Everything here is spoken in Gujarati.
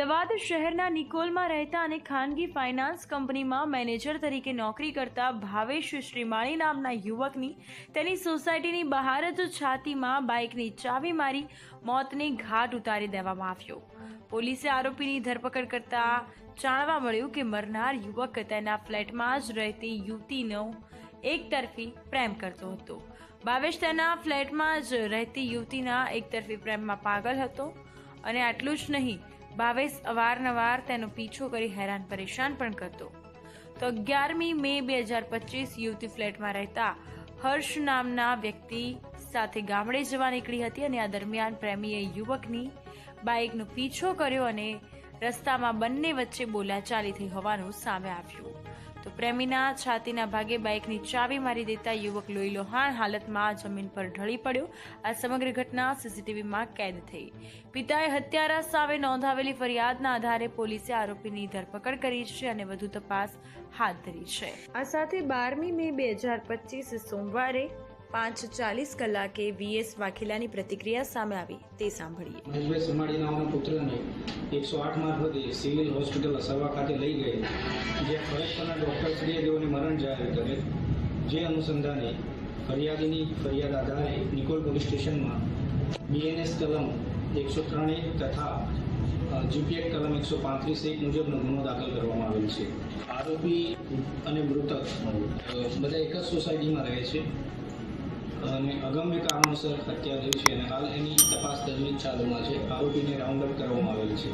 અમદાવાદ શહેરના નિકોલમાં રહેતા અને ખાનગી ફાઇનાન્સ કંપનીમાં મેનેજર તરીકે નોકરી કરતા ભાવેશ શ્રીમાળી નામના યુવકની તેની સોસાયટીની બહાર જ છાતીમાં બાઇકની ચાવી મારી મોતને ઘાટ ઉતારી દેવામાં આવ્યો. પોલીસે આરોપીની ધરપકડ કરતા જાણવા મળ્યું કે મરનાર યુવક તેના ફ્લેટમાં જ રહેતી યુવતીનો એકતરફી પ્રેમ કરતો હતો. ભાવેશ તેના ફ્લેટમાં જ રહેતી યુવતીના એકતરફી પ્રેમમાં પાગલ હતો. અને આટલું જ નહીં ભાવેશ અવારનવાર તેનો પીછો કરી હેરાન પરેશાન પણ કરતો. તો અગિયારમી મે બે હજાર પચીસ યુવતી ફ્લેટમાં રહેતા હર્ષ નામના વ્યક્તિ સાથે ગામડે જવા નીકળી હતી અને આ દરમિયાન પ્રેમીએ યુવકની બાઇકનો પીછો કર્યો અને રસ્તામાં બંને વચ્ચે બોલાચાલી થઈ હોવાનું સામે આવ્યું. તો પ્રેમીના છાતીના ભાગે બાઇકની ચાવી મારી દેતા યુવક લોહી લોહાણ હાલતમાં જમીન પર ઢળી પડ્યો. આ સમગ્ર ઘટના સીસીટીવીમાં કેદ થઈ. પિતાએ હત્યારા સામે નોંધાવેલી ફરિયાદના આધારે પોલીસે આરોપીની ધરપકડ કરી છે અને વધુ તપાસ હાથ ધરી છે. આ સાથે બારમી મે બે હજાર પચીસ સોમવારે પાંચ ચાલીસ કલાકે વીએસ વાઘેલાની પ્રતિક્રિયા સામે આવી. તે સાંભળીએ. મહેશભાઈ સમાડી નામના પુત્રને એકસો આઠ મારફતે સિવિલ હોસ્પિટલ અસરવા ખાતે લઈ ગઈ. જ્યાં ફરજના ડૉક્ટરશ્રીએ તેઓને મરણ જાહેર કરેલ જે અનુસંધાને ફરિયાદીની ફરિયાદ આધારે નિકોલ પોલીસ સ્ટેશનમાં બીએનએસ કલમ એકસો ત્રણ એક તથા જીપીએક કલમ એકસો પાંત્રીસ એક મુજબનો ગુનો દાખલ કરવામાં આવેલ છે. આરોપી અને મૃતક બધા એક જ સોસાયટીમાં રહે છે. અને અગમ્ય કારણોસર હત્યા થઈ છે અને હાલ એની તપાસ દરમિયાન ચાલુમાં છે. આરોપીને રાઉન્ડ કરવામાં આવેલ છે.